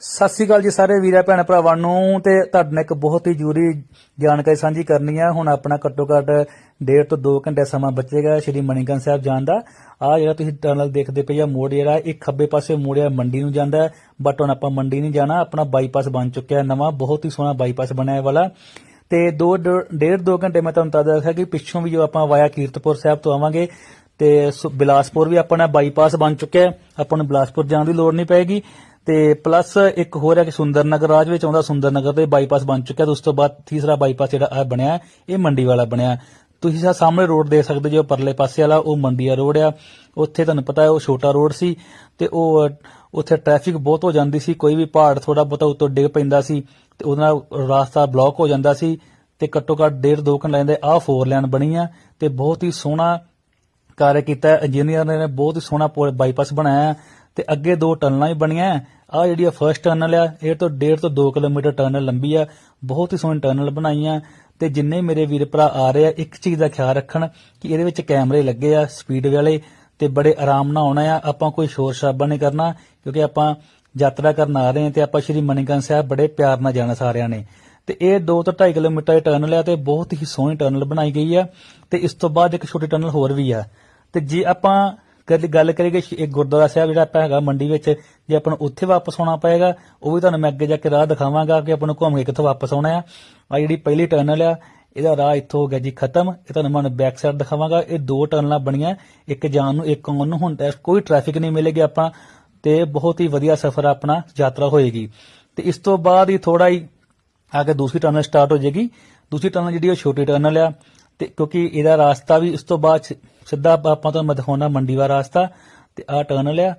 ਸਤਿ ਸ੍ਰੀ ਅਕਾਲ ਜੀ ਸਾਰੇ ਵੀਰਾਂ, ਭੈਣ ਭਰਾਵਾਂ ਨੂੰ ਤੇ ਤੁਹਾਡੇ ਨਾਲ ਇੱਕ ਬਹੁਤ ਹੀ ਜ਼ਰੂਰੀ ਜਾਣਕਾਰੀ ਸਾਂਝੀ ਕਰਨੀ ਆ। ਹੁਣ ਆਪਣਾ ਘੱਟੋ ਘੱਟ ਡੇਢ ਤੋਂ 2 ਘੰਟੇ ਸਮਾਂ ਬਚੇਗਾ ਸ਼੍ਰੀ ਮਣੀਕਰਨ ਸਾਹਿਬ ਜਾਣ ਦਾ। ਆ ਜਿਹੜਾ ਤੁਸੀਂ ਟਨਲ ਦੇਖਦੇ ਪਏ ਆ, ਮੋੜ ਜਿਹੜਾ, ਇਹ ਖੱਬੇ ਪਾਸੇ ਮੋੜਿਆ ਮੰਡੀ ਨੂੰ ਜਾਂਦਾ ਬਟ ਹੁਣ ਆਪਾਂ ਮੰਡੀ ਨਹੀਂ ਜਾਣਾ, ਆਪਣਾ ਬਾਈਪਾਸ ਬਣ ਚੁੱਕਿਆ ਨਵਾਂ, ਬਹੁਤ ਹੀ ਸੋਹਣਾ ਬਾਈਪਾਸ ਬਣਿਆ ਵਾਲਾ। ਤੇ ਦੋ ਡੇਢ ਦੋ ਘੰਟੇ ਮੈਂ ਤੁਹਾਨੂੰ ਦੱਸ ਦੱਸਿਆ ਕਿ ਪਿੱਛੋਂ ਵੀ ਜੋ ਆਪਾਂ ਵਾਇਆ ਕੀਰਤਪੁਰ ਸਾਹਿਬ ਤੋਂ ਆਵਾਂਗੇ, ਤੇ ਸੁ- ਬਿਲਾਸਪੁਰ ਵੀ ਆਪਣਾ ਬਾਈਪਾਸ ਬਣ ਚੁੱਕਿਆ ਆਪਾਂ ਨੂੰ ਬਿਲਾਸਪੁਰ ਜਾਣ ਦੀ ਲੋੜ ਨਹੀਂ ਪਏਗੀ। ਤੇ ਪਲੱਸ ਇੱਕ ਹੋਰ ਹੈ ਕਿ ਸੁੰਦਰ ਨਗਰ ਰਾਜ ਵਿੱਚ ਆਉਂਦਾ ਸੁੰਦਰ ਨਗਰ ਤੇ ਬਾਈਪਾਸ ਬਣ ਚੁੱਕਿਆ ਤੇ ਉਸ ਤੋਂ ਬਾਅਦ ਤੀਸਰਾ ਬਾਈਪਾਸ ਜਿਹੜਾ ਆ ਬਣਿਆ ਇਹ ਮੰਡੀ ਵਾਲਾ ਬਣਿਆ ਤੁਸੀਂ ਸਾ ਸਾਹਮਣੇ ਰੋਡ ਦੇਖ ਸਕਦੇ ਜੋ ਪਰਲੇ ਪਾਸੇ ਵਾਲਾ, ਉਹ ਮੰਡੀਆ ਰੋਡ ਆ। ਉੱਥੇ ਤੁਹਾਨੂੰ ਪਤਾ ਹੈ ਉਹ ਛੋਟਾ ਰੋਡ ਸੀ ਤੇ ਉਹ, ਉੱਥੇ ਟ੍ਰੈਫਿਕ ਬਹੁਤ ਹੋ ਜਾਂਦੀ ਸੀ, ਕੋਈ ਵੀ ਪਹਾੜ ਥੋੜਾ ਬਹੁਤਾ ਉੱਤੋਂ ਡਿੱਗ ਪੈਂਦਾ ਸੀ ਤੇ ਉਹਦੇ ਨਾਲ ਰਾਸਤਾ ਬਲੌਕ ਹੋ ਜਾਂਦਾ ਸੀ ਤੇ ਘੱਟੋ ਘੱਟ ਡੇਢ ਦੋ ਘੰਟੇ ਲੈਂਦੇ ਆਹ ਫੋਰ ਲਾਈਨ ਬਣੀ ਆ ਤੇ ਬਹੁਤ ਹੀ ਸੋਹਣਾ ਕਾਰਜ ਕੀਤਾ ਇੰਜੀਨੀਅਰ ਨੇ ਬਹੁਤ ਹੀ ਸੋਹਣਾ ਬਾਈਪਾਸ ਬਣਾਇਆ ਤੇ ਅੱਗੇ ਦੋ ਟਨਲਾਂ ਵੀ ਬਣੀਆਂ ਆ ਜਿਹੜੀ ਆ ਫਰਸਟ ਟਨਲ ਆ, ਇਹ ਤੋਂ 1.5 ਤੋਂ 2 ਕਿਲੋਮੀਟਰ ਟਨਲ ਲੰਬੀ ਆ। ਬਹੁਤ ਹੀ ਸੋਹਣੀ ਟਨਲ ਬਣਾਈਆਂ ਤੇ ਜਿੰਨੇ ਮੇਰੇ ਵੀਰ ਭਰਾ ਆ ਰਹੇ ਆ, ਇੱਕ ਚੀਜ਼ ਦਾ ਖਿਆਲ ਰੱਖਣ ਕਿ ਇਹਦੇ ਵਿੱਚ ਕੈਮਰੇ ਲੱਗੇ ਆ ਸਪੀਡ ਵਾਲੇ ਤੇ ਬੜੇ ਆਰਾਮ ਨਾਲ ਆਉਣਾ ਆ। ਆਪਾਂ ਕੋਈ ਸ਼ੋਰ ਸ਼ਰਾਬਾ ਨਹੀਂ ਕਰਨਾ, ਕਿਉਂਕਿ ਆਪਾਂ ਯਾਤਰਾ ਕਰਨ ਆ ਰਹੇ ਹਾਂ ਤੇ ਆਪਾਂ ਸ਼੍ਰੀ ਮਣੀਕਰਨ ਸਾਹਿਬ ਬੜੇ ਪਿਆਰ ਨਾਲ ਜਾਣਾ ਸਾਰਿਆਂ ਨੇ। ਤੇ ਇਹ 2 ਤੋਂ 2.5 ਕਿਲੋਮੀਟਰ ਦੀ ਟਨਲ ਆ ਤੇ ਬਹੁਤ ਹੀ ਸੋਹਣੀ ਟਨਲ ਬਣਾਈ ਗਈ ਆ। ਤੇ ਇਸ ਤੋਂ ਬਾਅਦ ਇੱਕ ਛੋਟੀ ਟਨਲ ਹੋਰ ਵੀ ਆ। ਤੇ ਜੇ ਆਪਾਂ ਗੱਲ ਗੱਲ ਕਰੀਏ ਇੱਕ ਗੁਰਦੁਆਰਾ ਸਾਹਿਬ ਜਿਹੜਾ ਆਪਾਂ ਹੈਗਾ ਮੰਡੀ ਵਿੱਚ, ਜੇ ਆਪਾਂ ਨੂੰ ਉੱਥੇ ਵਾਪਸ ਆਉਣਾ ਪਏਗਾ, ਉਹ ਵੀ ਤੁਹਾਨੂੰ ਮੈਂ ਅੱਗੇ ਜਾ ਕੇ ਰਾਹ ਦਿਖਾਵਾਂਗਾ ਕਿ ਆਪਾਂ ਨੂੰ ਘੁੰਮ ਕੇ ਕਿੱਥੋਂ ਵਾਪਸ ਆਉਣਾ ਆ। ਆ ਜਿਹੜੀ ਪਹਿਲੀ ਟਰਨਲ ਆ, ਇਹਦਾ ਰਾਹ ਇੱਥੋਂ ਹੋ ਗਿਆ ਜੀ ਖਤਮ। ਇਹ ਤੁਹਾਨੂੰ ਮੈਂ ਬੈਕ ਸਾਈਡ ਦਿਖਾਵਾਂਗਾ। ਇਹ ਦੋ ਟਰਨਲਾਂ ਬਣੀਆਂ, ਇੱਕ ਜਾਣ ਨੂੰ, ਇੱਕ ਆਉਣ ਨੂੰ। ਹੁਣ ਤਾਂ ਕੋਈ ਟ੍ਰੈਫਿਕ ਨਹੀਂ ਮਿਲੇਗੀ ਆਪਾਂ, ਤੇ ਬਹੁਤ ਹੀ ਵਧੀਆ ਸਫ਼ਰ ਆਪਣਾ, ਯਾਤਰਾ ਹੋਏਗੀ। ਤੇ ਇਸ ਤੋਂ ਬਾਅਦ ਹੀ ਥੋੜਾ ਹੀ ਆ ਕੇ ਦੂਸਰੀ ਟਰਨਲ ਸਟਾਰਟ ਹੋ ਜਾਏਗੀ। ਦੂਸਰੀ ਟਰਨਲ ਜਿਹੜੀ ਉਹ ਛੋਟੀ ਟਰਨਲ ਆ, ਤੇ ਕਿਉਂਕਿ ਇਹਦਾ ਰਾਸਤਾ ਵੀ ਇਸ ਤੋਂ ਬਾਅਦ ਸਿੱਧਾ ਆਪਾਂ ਤੁਹਾਨੂੰ ਮੈਂ ਦਿਖਾਉਣਾ ਮੰਡੀ ਵਾਲਾ ਰਾਸਤਾ, ਤੇ ਆਹ ਟਨਲ ਆ,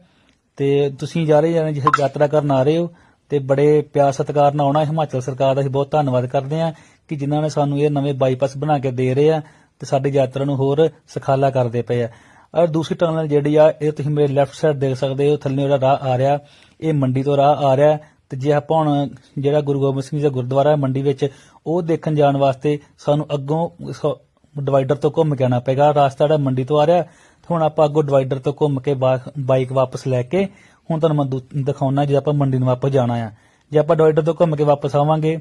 ਤੇ ਤੁਸੀਂ ਜਾ ਰਹੇ ਜਾਨੇ ਜਿਹੇ ਯਾਤਰਾ ਕਰਨ ਆ ਰਹੇ ਹੋ, ਤੇ ਬੜੇ ਪਿਆਰ ਸਤਿਕਾਰ ਨਾਲ ਆਉਣਾ ਹਿਮਾਚਲ ਸਰਕਾਰ ਦਾ, ਅਸੀਂ ਬਹੁਤ ਧੰਨਵਾਦ ਕਰਦੇ ਹਾਂ ਕਿ ਜਿਨ੍ਹਾਂ ਨੇ ਸਾਨੂੰ ਇਹ ਨਵੇਂ ਬਾਈਪਾਸ ਬਣਾ ਕੇ ਦੇ ਰਹੇ ਆ, ਤੇ ਸਾਡੀ ਯਾਤਰਾ ਨੂੰ ਹੋਰ ਸਖਾਲਾ ਕਰਦੇ ਪਏ ਆ। ਔਰ ਦੂਸਰੀ ਟਨਲ ਜਿਹੜੀ ਆ, ਇਹ ਤੁਸੀਂ ਮੇਰੇ ਲੈਫਟ ਸਾਈਡ ਦੇਖ ਸਕਦੇ ਹੋ, ਥੱਲੇ ਉਹਦਾ ਰਾਹ ਆ ਰਿਹਾ, ਇਹ ਮੰਡੀ ਤੋਂ ਰਾਹ ਆ ਰਿਹਾ, ਤੇ ਜੇ ਆਪਾਂ ਹੁਣ ਜਿਹੜਾ ਗੁਰੂ ਗੋਬਿੰਦ ਸਿੰਘ ਜੀ ਦਾ ਗੁਰਦੁਆਰਾ ਹੈ ਮੰਡੀ ਵਿੱਚ, ਉਹ ਦੇਖਣ ਜਾਣ ਵਾਸਤੇ ਸਾਨੂੰ ਅੱਗੋਂ ਡਿਵਾਈਡਰ ਤੋਂ ਘੁੰਮ ਕੇ ਆਉਣਾ ਪਏਗਾ। ਰਾਸਤਾ ਜਿਹੜਾ ਮੰਡੀ ਤੋਂ ਆ ਰਿਹਾ ਹੁਣ ਆਪਾਂ ਅੱਗੋਂ ਡਿਵਾਈਡਰ ਤੋਂ ਘੁੰਮ ਕੇ ਬਾਈਕ ਵਾਪਸ ਲੈ ਕੇ ਹੁਣ ਤੁਹਾਨੂੰ ਮੈਂ ਦਿਖਾਉਣਾ ਜੇ ਆਪਾਂ ਮੰਡੀ ਨੂੰ ਵਾਪਸ ਜਾਣਾ ਆ। ਜੇ ਆਪਾਂ ਡਿਵਾਈਡਰ ਤੋਂ ਘੁੰਮ ਕੇ ਵਾਪਸ ਆਵਾਂਗੇ,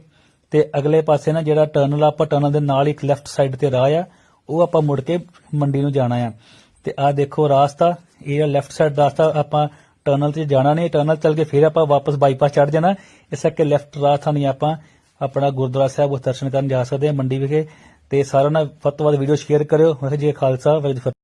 ਤੇ ਅਗਲੇ ਪਾਸੇ ਨਾ ਜਿਹੜਾ ਟਰਨਲ ਆਪਾਂ ਟਰਨਲ ਦੇ ਨਾਲ ਹੀ ਇੱਕ ਲੈਫਟ ਸਾਈਡ ਤੇ ਰਾਹ ਆ, ਉਹ ਆਪਾਂ ਮੁੜ ਕੇ ਮੰਡੀ ਨੂੰ ਜਾਣਾ ਆ। ਤੇ ਆ ਦੇਖੋ ਰਾਸਤਾ, ਇਹ ਲੈਫਟ ਸਾਈਡ ਰਾਸਤਾ ਆਪਾਂ ਟਰਨਲ ਤੇ ਜਾਣਾ ਨਹੀਂ ਟਰਨਲ ਚੱਲ ਕੇ ਫਿਰ ਆਪਾਂ ਵਾਪਸ ਬਾਈਪਾਸ ਚੜ ਜਾਣਾ। ਇਸ ਕਰਕੇ ਲੈਫਟ ਰਾਸਤਾ ਨਹੀਂ ਆਪਾਂ ਆਪਣਾ ਗੁਰਦੁਆਰਾ ਸਾਹਿਬ ਉਹ ਦਰਸ਼ਨ ਕਰਨ ਜਾ ਸਕਦੇ ਹਾਂ ਮੰਡੀ ਵਿਖੇ। ਤੇ ਸਾਰਿਆਂ ਨਾਲ ਵੱਧ ਤੋਂ ਵੱਧ ਵੀਡੀਓ ਸ਼ੇਅਰ ਕਰਿਓ। ਵਾਹਿਗੁਰੂ ਜੀ ਕਾ ਖਾਲਸਾ ਵਾਹਿਗੁਰੂ ਜੀ ਫਤਿਹ